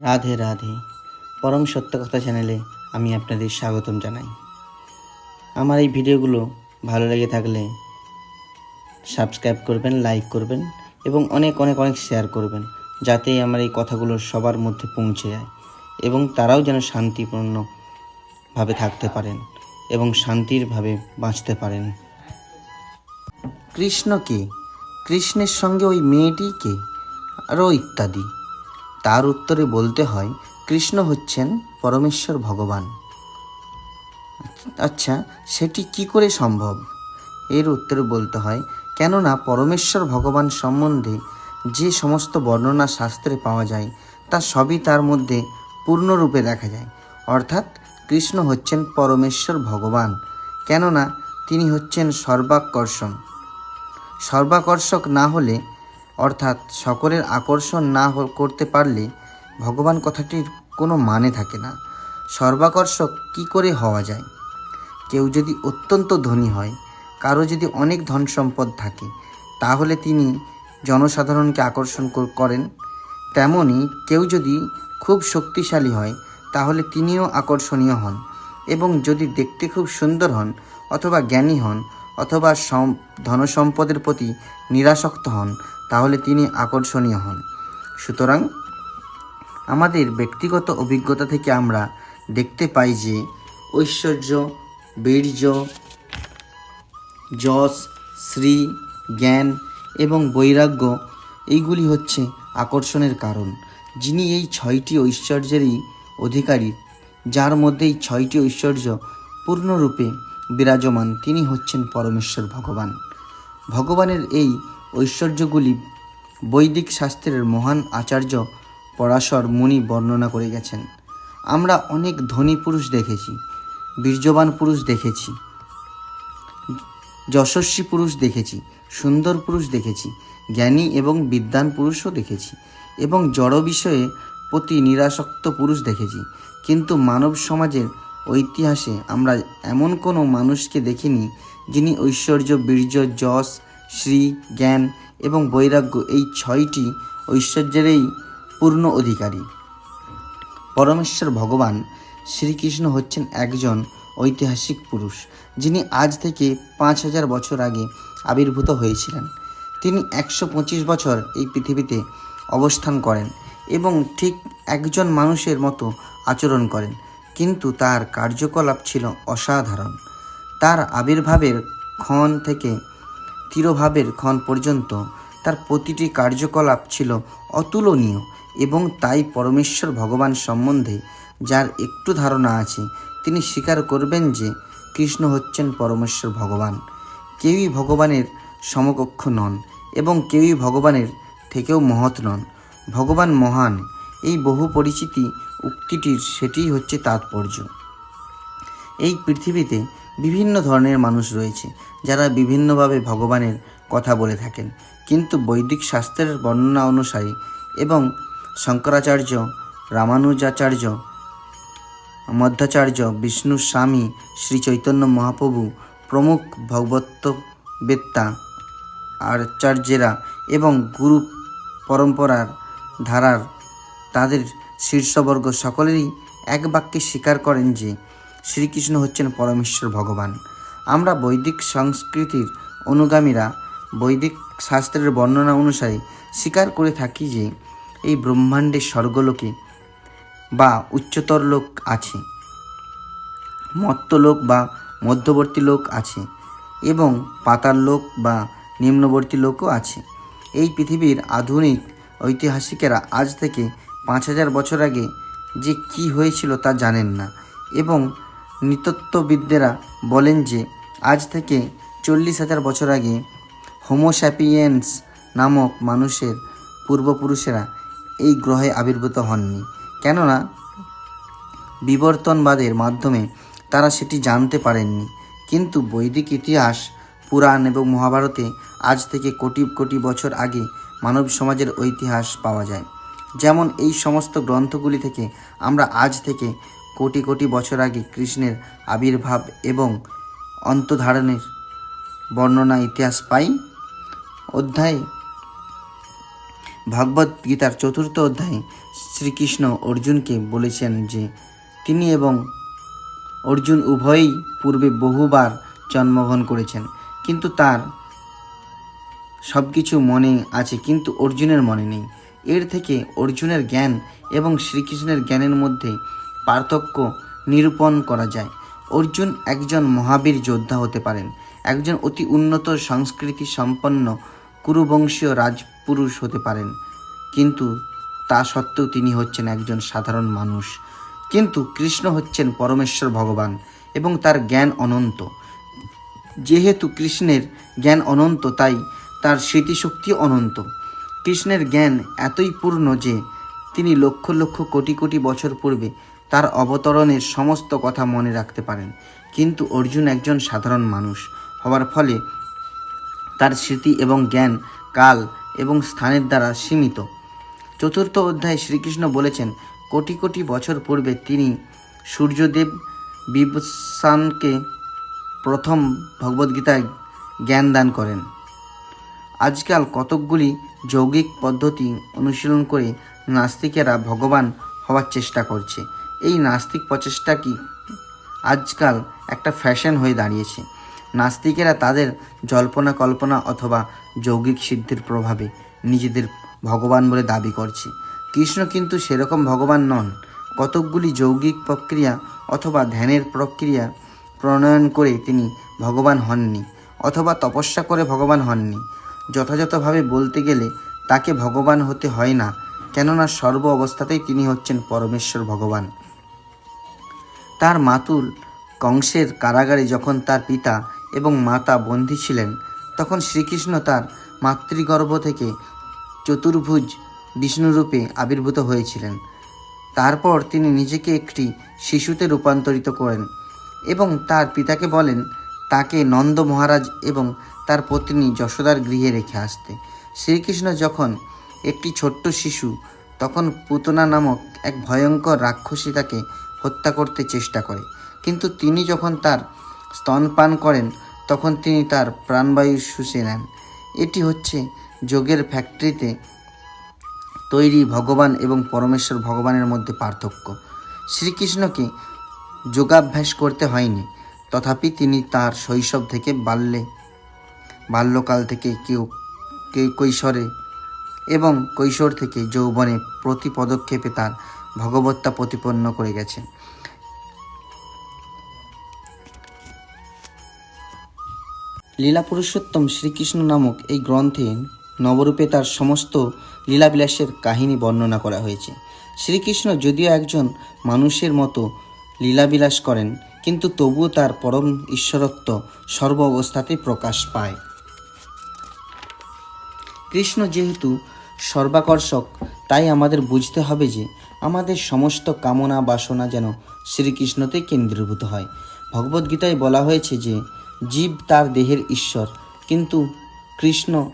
রাধে রাধে। পরম সত্য কথা চ্যানেলে আমি আপনাদের স্বাগতম জানাই। আমার এই ভিডিওগুলো ভালো লেগে থাকলে সাবস্ক্রাইব করবেন, লাইক করবেন এবং অনেক অনেক অনেক শেয়ার করবেন, যাতে আমার এই কথাগুলো সবার মধ্যে পৌঁছে যায় এবং তারাও যেন শান্তিপূর্ণভাবে থাকতে পারেন এবং শান্তিরভাবে বাঁচতে পারেন। কৃষ্ণ কে? কৃষ্ণের সঙ্গে ওই মেয়েটি কে? আরও ইত্যাদি। তার উত্তরে বলতে হয়, কৃষ্ণ হচ্ছেন পরমেশ্বর ভগবান। আচ্ছা সেটি কি করে সম্ভব? এর উত্তরে বলতে হয়, কেননা পরমেশ্বর ভগবান সম্বন্ধে যে সমস্ত বর্ণনা শাস্ত্রে পাওয়া যায়, তা সবই তার মধ্যে পূর্ণরূপে দেখা যায়। অর্থাৎ কৃষ্ণ হচ্ছেন পরমেশ্বর ভগবান, কেননা তিনি হচ্ছেন সর্বাকর্ষণ। সর্বাকর্ষক না হলে অর্থাৎ সকলের আকর্ষণ না করতে পারলে ভগবান কথাটির কোনো মানে থাকে না। সর্বাকর্ষক কি করে হওয়া যায়? কেউ যদি অত্যন্ত ধনী হয়, কারও যদি অনেক ধন সম্পদ থাকে, তাহলে তিনি জনসাধারণকে আকর্ষণ করেন। তেমনি কেউ যদি খুব শক্তিশালী হয়, তাহলে তিনিও আকর্ষণীয় হন এবং যদি দেখতে খুব সুন্দর হন অথবা জ্ঞানী হন অথবা সম- ধনসম্পদের প্রতি নিরাসক্ত হন তাহলে তিনি আকর্ষণীয় হন। সুতরাং আমাদের ব্যক্তিগত অভিজ্ঞতা থেকে আমরা দেখতে পাই যে ঐশ্বর্য, বীর্য, যশ, শ্রী, জ্ঞান এবং বৈরাগ্য, এইগুলি হচ্ছে আকর্ষণের কারণ। যিনি এই ছয়টি ঐশ্বর্যেরই অধিকারী, যার মধ্যে এই ছয়টি ঐশ্বর্য পূর্ণরূপে বিরাজমান, তিনি হচ্ছেন পরমেশ্বর ভগবান। ভগবানের এই ঐশ্বর্যগুলি বৈদিক শাস্ত্রের মহান আচার্য পরাশর মুনি বর্ণনা করে গেছেন। আমরা অনেক ধনী পুরুষ দেখেছি, বীর্যবান পুরুষ দেখেছি, যশস্বী পুরুষ দেখেছি, সুন্দর পুরুষ দেখেছি, জ্ঞানী এবং বিদ্বান পুরুষও দেখেছি এবং জড় বিষয়ে প্রতি নিরাসক্ত পুরুষ দেখেছি। কিন্তু মানব সমাজের ঐতিহাসে আমরা এমন কোনো মানুষকে দেখিনি যিনি ঐশ্বর্য, বীর্য, যশ শ্রী, জ্ঞান এবং বৈরাগ্য এই ছয়টি ঐশ্বর্যেরই পূর্ণ অধিকারী। পরমেশ্বর ভগবান শ্রীকৃষ্ণ হচ্ছেন একজন ঐতিহাসিক পুরুষ, যিনি আজ থেকে পাঁচ হাজার বছর আগে আবির্ভূত হয়েছিলেন। তিনি একশো পঁচিশ বছর এই পৃথিবীতে অবস্থান করেন এবং ঠিক একজন মানুষের মতো আচরণ করেন, কিন্তু তার কার্যকলাপ ছিল অসাধারণ। তার আবির্ভাবের ক্ষণ থেকে তিরোভাবের ক্ষণ পর্যন্ত তার প্রতিটি কার্যকলাপ ছিল অতুলনীয় এবং তাই পরমেশ্বর ভগবান সম্বন্ধে যার একটু ধারণা আছে, তিনি স্বীকার করবেন যে কৃষ্ণ হচ্ছেন পরমেশ্বর ভগবান। কেউই ভগবানের সমকক্ষ নন এবং কেউই ভগবানের থেকেও মহৎ নন। ভগবান মহান, এই বহু পরিচিতি উক্তিটির সেটিই হচ্ছে তাৎপর্য। এই পৃথিবীতে বিভিন্ন ধরনের মানুষ রয়েছে যারা বিভিন্নভাবে ভগবানের কথা বলে থাকেন। কিন্তু বৈদিক শাস্ত্রের বর্ণনা অনুসারে এবং শঙ্করাচার্য, রামানুজাচার্য, মধ্যাচার্য, বিষ্ণু স্বামী, শ্রী চৈতন্য মহাপ্রভু, প্রমুখ ভগবত্বেত্তা আচার্যেরা এবং গুরু পরম্পরার ধারার তাদের শীর্ষবর্গ সকলেরই এক বাক্যে স্বীকার করেন যে শ্রীকৃষ্ণ হচ্ছেন পরমেশ্বর ভগবান। আমরা বৈদিক সংস্কৃতির অনুগামীরা বৈদিক শাস্ত্রের বর্ণনা অনুসারে স্বীকার করে থাকি যে, এই ব্রহ্মাণ্ডের স্বর্গলোকে বা উচ্চতর লোক আছে, মত্ত লোক বা মধ্যবর্তী লোক আছে এবং পাতাল লোক বা নিম্নবর্তী লোকও আছে। এই পৃথিবীর আধুনিক ঐতিহাসিকেরা আজ থেকে পাঁচ হাজার বছর আগে যে কি হয়েছিল তা জানেন না এবং নৃতত্ত্ববিদরা বলেন যে, আজ থেকে চল্লিশ হাজার বছর আগে হোমোস্যাপিয়েন্স নামক মানুষের পূর্বপুরুষেরা এই গ্রহে আবির্ভূত হননি। কেননা, বিবর্তনবাদের মাধ্যমে তারা সেটি জানতে পারেননি। কিন্তু বৈদিক ইতিহাস, পুরাণ এবং মহাভারতে আজ থেকে কোটি কোটি বছর আগে মানব সমাজের ঐতিহাস পাওয়া যায়। যেমন এই সমস্ত গ্রন্থগুলি থেকে আমরা আজ থেকে কোটি কোটি বছর আগে কৃষ্ণের আবির্ভাব এবং অন্তধারণের বর্ণনা ইতিহাস পাই। অধ্যায়, ভগবত গীতার চতুর্থ অধ্যায়ে শ্রীকৃষ্ণ অর্জুনকে বলেছেন যে, তিনি এবং অর্জুন উভয়ই পূর্বে বহুবার জন্মগ্রহণ করেছেন, কিন্তু তার সব কিছু মনে আছে, কিন্তু অর্জুনের মনে নেই। এর থেকে অর্জুনের জ্ঞান এবং শ্রীকৃষ্ণের জ্ঞানের মধ্যে পার্থক্য নিরূপণ করা যায়। অর্জুন একজন মহাবীর যোদ্ধা হতে পারেন। একজন অতি উন্নত সংস্কৃতি সম্পন্ন কুরুবংশীয় রাজপুরুষ হতে পারেন। কিন্তু তা সত্ত্বেও তিনি হচ্ছেন একজন সাধারণ মানুষ। কিন্তু কৃষ্ণ হচ্ছেন পরমেশ্বর ভগবান এবং তার জ্ঞান অনন্ত। যেহেতু কৃষ্ণের জ্ঞান অনন্ত, তাই তার স্মৃতিশক্তি অনন্ত। কৃষ্ণের জ্ঞান এতই পূর্ণ যে তিনি লক্ষ লক্ষ কোটি কোটি বছর পূর্বে তার অবতরণের সমস্ত কথা মনে রাখতে পারেন। কিন্তু অর্জুন একজন সাধারণ মানুষ। হওয়ার ফলে তার স্মৃতি এবং জ্ঞান কাল এবং স্থানের দ্বারা সীমিত। চতুর্থ অধ্যায়ে শ্রীকৃষ্ণ বলেছেন, কোটি কোটি বছর পূর্বে তিনি সূর্যদেব বিবসানকে প্রথম ভগবদ্গীতায় জ্ঞান দান করেন। আজকাল কতকগুলি যৌগিক পদ্ধতি অনুশীলন করে নাস্তিকেরা ভগবান হওয়ার চেষ্টা করছে। এই নাস্তিক প্রচেষ্টা কি? আজকাল একটা ফ্যাশন হয়ে দাঁড়িয়েছে। নাস্তিকেরা তাদের জল্পনা কল্পনা অথবা যৌগিক সিদ্ধির প্রভাবে নিজেদের ভগবান বলে দাবি করছে। কৃষ্ণ কিন্তু সেরকম ভগবান নন। কতকগুলি যৌগিক প্রক্রিয়া অথবা ধ্যানের প্রক্রিয়া প্রণয়ন করে তিনি ভগবান হননি অথবা তপস্যা করে ভগবান হননি। যথাযথভাবে বলতে গেলে তাকে ভগবান হতে হয় না, কেননা সর্ব অবস্থাতেই তিনি হচ্ছেন পরমেশ্বর ভগবান। তার মাতুল কংসের কারাগারে যখন তার পিতা এবং মাতা বন্দী ছিলেন, তখন শ্রীকৃষ্ণ তার মাতৃগর্ভ থেকে চতুর্ভুজ বিষ্ণুরূপে আবির্ভূত হয়েছিলেন। তারপর তিনি নিজেকে একটি শিশুতে রূপান্তরিত করেন এবং তার পিতাকে বলেন, তাকে নন্দ মহারাজ এবং তার পত্নী যশোদার গৃহে রেখে আসতে। শ্রীকৃষ্ণ যখন একটি ছোট্ট শিশু তখন পুতনা নামক এক ভয়ঙ্কর রাক্ষসী তাকে হত্যা করতে চেষ্টা করে। কিন্তু তিনি যখন তার স্তনপান করেন, তখন তিনি তার প্রাণবায়ু শুষে নেন। এটি হচ্ছে যোগের ফ্যাক্টরিতে তৈরি ভগবান এবং পরমেশ্বর ভগবানের মধ্যে পার্থক্য। শ্রীকৃষ্ণকে যোগাভ্যাস করতে হয়নি, তথাপি তিনি তার শৈশব থেকে বাল্যে, বাল্যকাল থেকে কেউ কৈশোরে এবং কৈশোর থেকে যৌবনে প্রতি পদক্ষেপে তার ভগবত্তা প্রতিপন্ন করে গেছে। লীলা পুরুষোত্তম শ্রীকৃষ্ণ নামক এই গ্রন্থে নবরূপে তার সমস্ত লীলাবিলাসের কাহিনী বর্ণনা করা হয়েছে। শ্রীকৃষ্ণ যদিও একজন মানুষের মতো লীলাবিলাস করেন, কিন্তু তবুও তার পরম ঈশ্বরত্ব সর্ব অবস্থাতে প্রকাশ পায়। কৃষ্ণ যেহেতু সর্বাকর্ষক। তাই আমাদের বুঝতে হবে যে আমাদের সমস্ত কামনা বাসনা যেন শ্রীকৃষ্ণতে কেন্দ্রীভূত হয়। ভগবদ্গীতায় বলা হয়েছে যে জীব তার দেহের ঈশ্বর, কিন্তু কৃষ্ণ,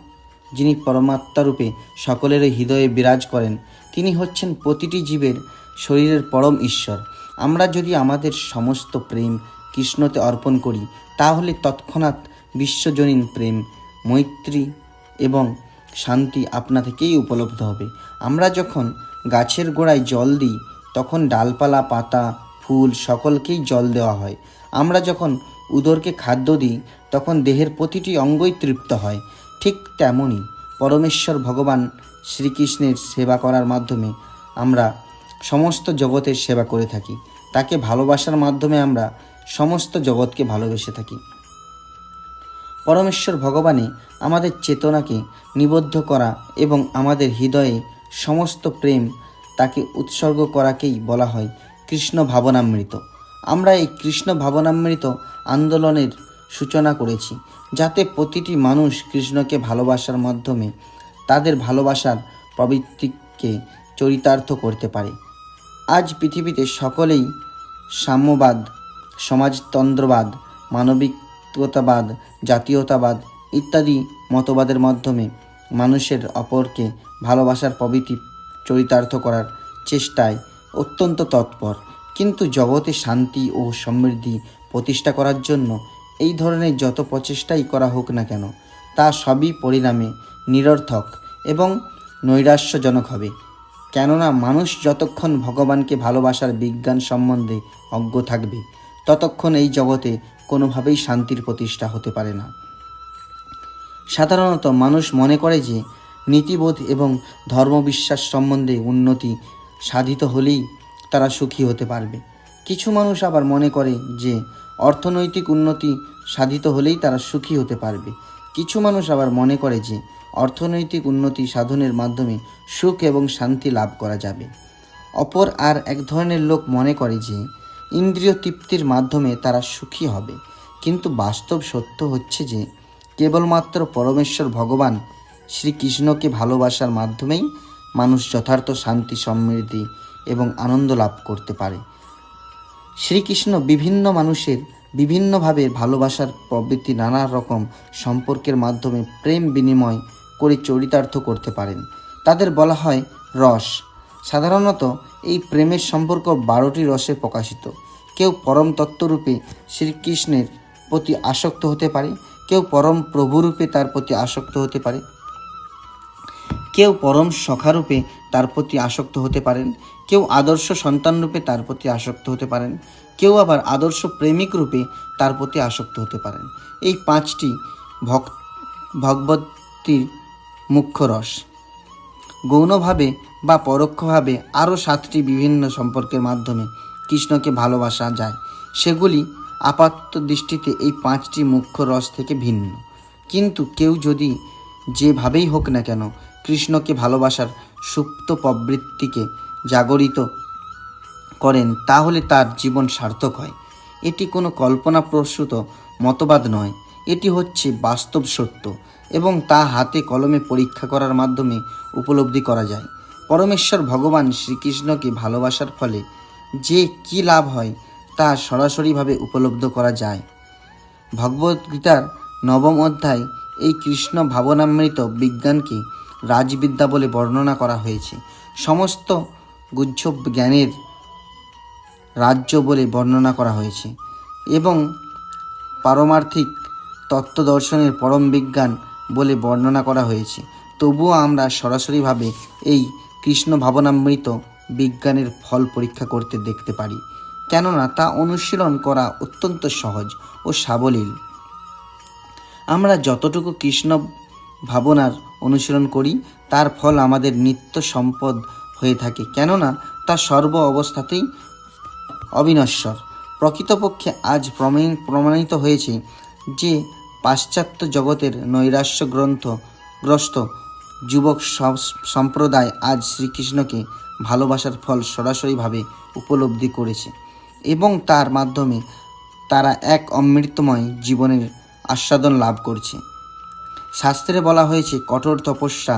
যিনি পরমাত্মারূপে সকলের হৃদয়ে বিরাজ করেন, তিনি হচ্ছেন প্রতিটি জীবের শরীরের পরম ঈশ্বর। আমরা যদি আমাদের সমস্ত প্রেম কৃষ্ণতে অর্পণ করি, তাহলে তৎক্ষণাৎ বিশ্বজনীন প্রেম, মৈত্রী এবং শান্তি আপনা থেকেই উপলব্ধ হবে। আমরা যখন গাছের গোড়ায় জল দিই, তখন ডালপালা, পাতা, ফুল সকলকেই জল দেওয়া হয়। আমরা যখন উদরকে খাদ্য দিই, তখন দেহের প্রতিটি অঙ্গই তৃপ্ত হয়। ঠিক তেমনই পরমেশ্বর ভগবান শ্রীকৃষ্ণের সেবা করার মাধ্যমে আমরা সমস্ত জগতের সেবা করে থাকি। তাকে ভালোবাসার মাধ্যমে আমরা সমস্ত জগৎকে ভালোবেসে থাকি। পরমেশ্বর ভগবানে আমাদের চেতনাকে নিবদ্ধ করা এবং আমাদের হৃদয়ে সমস্ত প্রেম তাকে উৎসর্গ করাকেই বলা হয় কৃষ্ণ ভাবনামৃত। আমরা এই কৃষ্ণ ভাবনামৃত আন্দোলনের সূচনা করেছি যাতে প্রতিটি মানুষ কৃষ্ণকে ভালোবাসার মাধ্যমে তাদের ভালোবাসার প্রবৃত্তিকে চরিতার্থ করতে পারে। আজ পৃথিবীতে সকলেই সাম্যবাদ, সমাজতন্ত্রবাদ মানবিকতাবাদ জাতীয়তাবাদ ইত্যাদি মতবাদের মাধ্যমে মানুষের অপরকে ভালোবাসার প্রবৃত্তি চরিতার্থ করার চেষ্টায় অত্যন্ত তৎপর। কিন্তু জগতে শান্তি ও সমৃদ্ধি প্রতিষ্ঠা করার জন্য এই ধরনের যত প্রচেষ্টাই করা হোক না কেন, তা সবই পরিণামে নিরর্থক এবং নৈরাশ্যজনক হবে। কেননা মানুষ যতক্ষণ ভগবানকে ভালোবাসার বিজ্ঞান সম্বন্ধে অজ্ঞ থাকবে, ততক্ষণ এই জগতে কোনোভাবেই শান্তির প্রতিষ্ঠা হতে পারে না। সাধারণত মানুষ মনে করে যে, নীতিবোধ এবং ধর্মবিশ্বাস সম্বন্ধে উন্নতি সাধিত হলেই তারা সুখী হতে পারবে। কিছু মানুষ আবার মনে করে যে, অর্থনৈতিক উন্নতি সাধিত হলেই তারা সুখী হতে পারবে। কিছু মানুষ আবার মনে করে যে, অর্থনৈতিক উন্নতি সাধনের মাধ্যমে সুখ এবং শান্তি লাভ করা যাবে। অপর আর এক ধরনের লোক মনে করে যে ইন্দ্রিয় তৃপ্তির মাধ্যমে তারা সুখী হবে। কিন্তু বাস্তব সত্য হচ্ছে যে, কেবলমাত্র পরমেশ্বর ভগবান শ্রীকৃষ্ণকে ভালোবাসার মাধ্যমেই মানুষ যথার্থ শান্তি, সমৃদ্ধি এবং আনন্দ লাভ করতে পারে। শ্রীকৃষ্ণ বিভিন্ন মানুষের বিভিন্নভাবে ভালোবাসার প্রবৃত্তি নানা রকম সম্পর্কের মাধ্যমে প্রেম বিনিময় করে চরিতার্থ করতে পারেন। তাদের বলা হয় রস। সাধারণত এই প্রেমের সম্পর্ক বারোটি রসে প্রকাশিত। কেউ পরম তত্ত্বরূপে শ্রীকৃষ্ণের প্রতি আসক্ত হতে পারে, কেউ পরম প্রভুরূপে তার প্রতি আসক্ত হতে পারে, কেউ পরম সখারূপে তার প্রতি আসক্ত হতে পারেন, কেউ আদর্শ সন্তানরূপে তার প্রতি আসক্ত হতে পারেন, কেউ আবার আদর্শ প্রেমিক রূপে তার প্রতি আসক্ত হতে পারেন। এই পাঁচটি ভক ভগবতীর মুখ্য রস। গৌণভাবে বা পরোক্ষভাবে আরও সাতটি বিভিন্ন সম্পর্কের মাধ্যমে কৃষ্ণকে ভালোবাসা যায়। সেগুলি আপাত দৃষ্টিতে এই পাঁচটি মুখ্য রস থেকে ভিন্ন। কিন্তু কেউ যদি যেভাবেই হোক না কেন কৃষ্ণকে ভালোবাসার সুপ্ত প্রবৃত্তিকে জাগরিত করেন, তাহলে তার জীবন সার্থক হয়। এটি কোনো কল্পনাপ্রসূত মতবাদ নয়। এটি হচ্ছে বাস্তব সত্য এবং তা হাতে কলমে পরীক্ষা করার মাধ্যমে উপলব্ধি করা যায়। পরমেশ্বর ভগবান শ্রীকৃষ্ণকে ভালোবাসার ফলে যে কি লাভ হয় তা সরাসরিভাবে উপলব্ধ করা যায়। ভগবদ্গীতার নবম অধ্যায় এই কৃষ্ণ ভাবনামৃত বিজ্ঞানকে রাজবিদ্যা বলে বর্ণনা করা হয়েছে। সমস্ত গুচ্ছ জ্ঞানের রাজ্য বলে বর্ণনা করা হয়েছে এবং পারমার্থিক তত্ত্ব দর্শনের পরম বিজ্ঞান বলে বর্ণনা করা হয়েছে। তবুও আমরা সরাসরিভাবে এই কৃষ্ণ ভাবনামৃত বিজ্ঞানের ফল পরীক্ষা করতে দেখতে পারি। কেননা তা অনুশীলন করা অত্যন্ত সহজ ও সাবলীল। আমরা যতটুকু কৃষ্ণ ভাবনার অনুসরণ করি, তার ফল আমাদের নিত্য সম্পদ হয়ে থাকে। কেননা তা সর্ব অবস্থাতেই অবিনশ্বর। প্রকৃতপক্ষে আজ প্রমাণ- প্রমাণিত হয়েছে যে পাশ্চাত্য জগতের নৈরাশ্য গ্রন্থ গ্রস্ত যুবক সম- সম্প্রদায় আজ শ্রীকৃষ্ণকে ভালোবাসার ফল সরাসরিভাবে উপলব্ধি করেছে এবং তার মাধ্যমে তারা এক অমৃতময় জীবনের আস্বাদন লাভ করছে। শাস্ত্রে বলা হয়েছে, কঠোর তপস্যা,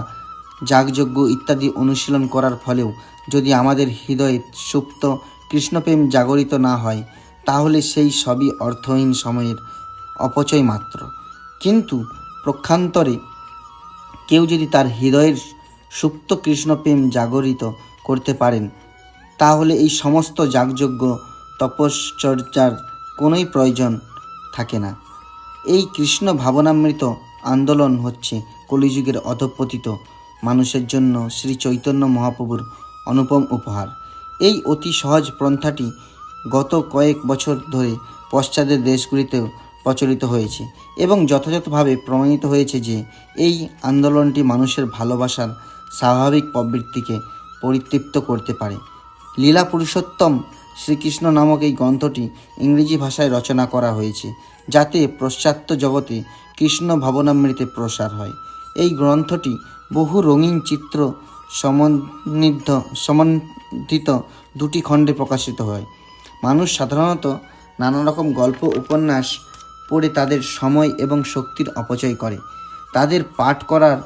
যাগযজ্ঞ ইত্যাদি অনুশীলন করার ফলেও যদি আমাদের হৃদয়ে সুপ্ত কৃষ্ণপ্রেম জাগরিত না হয়, তাহলে সেই সবই অর্থহীন সময়ের অপচয় মাত্র। কিন্তু প্রক্ষান্তরে কেউ যদি তার হৃদয়ের সুপ্ত কৃষ্ণপ্রেম জাগরিত করতে পারেন। তাহলে এই সমস্ত যাগযজ্ঞ, তপশ্চর্যার কোনোই প্রয়োজন থাকে না। এই কৃষ্ণ ভাবনামৃত আন্দোলন হচ্ছে কলিযুগের অধপতিত মানুষের জন্য শ্রী চৈতন্য মহাপ্রভুর অনুপম উপহার। এই অতি সহজ পন্থাটি গত কয়েক বছর ধরে পশ্চাদের দেশগুলিতেও প্রচলিত হয়েছে এবং যথাযথভাবে প্রমাণিত হয়েছে যে এই আন্দোলনটি মানুষের ভালোবাসার স্বাভাবিক প্রবৃত্তিকে পরিতৃপ্ত করতে পারে। লীলা পুরুষোত্তম শ্রীকৃষ্ণ নামক এই গ্রন্থটি ইংরেজি ভাষায় রচনা করা হয়েছে, যাতে পাশ্চাত্য জগতে কৃষ্ণ ভাবনামৃতে প্রসার হয়। এই গ্রন্থটি বহু রঙিন চিত্র সমন্বিত সমন্বিত দুটি খণ্ডে প্রকাশিত হয়। মানুষ সাধারণত নানা রকম গল্প, উপন্যাস পড়ে তাদের সময় এবং শক্তির অপচয় করে। তাদের পাঠ করার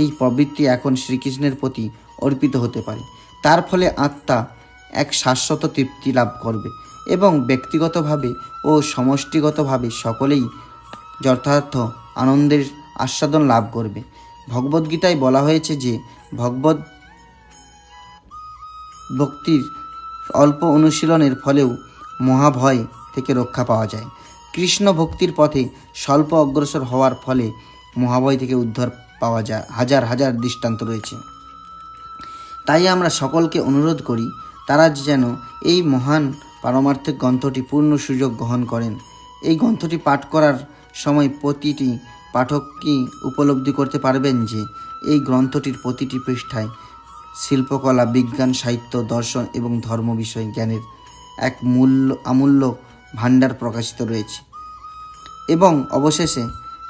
এই প্রবৃত্তি এখন শ্রীকৃষ্ণের প্রতি অর্পিত হতে পারে। তার ফলে আত্মা এক শাশ্বত তৃপ্তি লাভ করবে এবং ব্যক্তিগতভাবে ও সমষ্টিগতভাবে সকলেই যথার্থ আনন্দের আস্বাদন লাভ করবে। ভগবদ্গীতায় বলা হয়েছে যে ভগবত ভক্তির অল্প অনুশীলনের ফলেও মহাভয় থেকে রক্ষা পাওয়া যায়। কৃষ্ণ ভক্তির পথে স্বল্প অগ্রসর হওয়ার ফলে মহাভয় থেকে উদ্ধার পাওয়া যায়। হাজার হাজার দৃষ্টান্ত রয়েছে। তাই আমরা সকলকে অনুরোধ করি, তারা যেন এই মহান পারমার্থিক গ্রন্থটি পূর্ণ সুযোগ গ্রহণ করেন। এই গ্রন্থটি পাঠ করার সময় প্রতিটি পাঠক কি উপলব্ধি করতে পারবেন যে, এই গ্রন্থটির প্রতিটি পৃষ্ঠায় শিল্পকলা, বিজ্ঞান, সাহিত্য, দর্শন এবং ধর্ম বিষয় জ্ঞানের এক মূল্য, আমূল্য ভাণ্ডার প্রকাশিত রয়েছে। এবং অবশেষে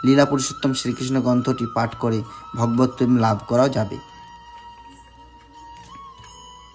লীলা পুরুষোত্তম শ্রীকৃষ্ণ গ্রন্থটি পাঠ করে ভগবত প্রেম লাভ করা যাবে।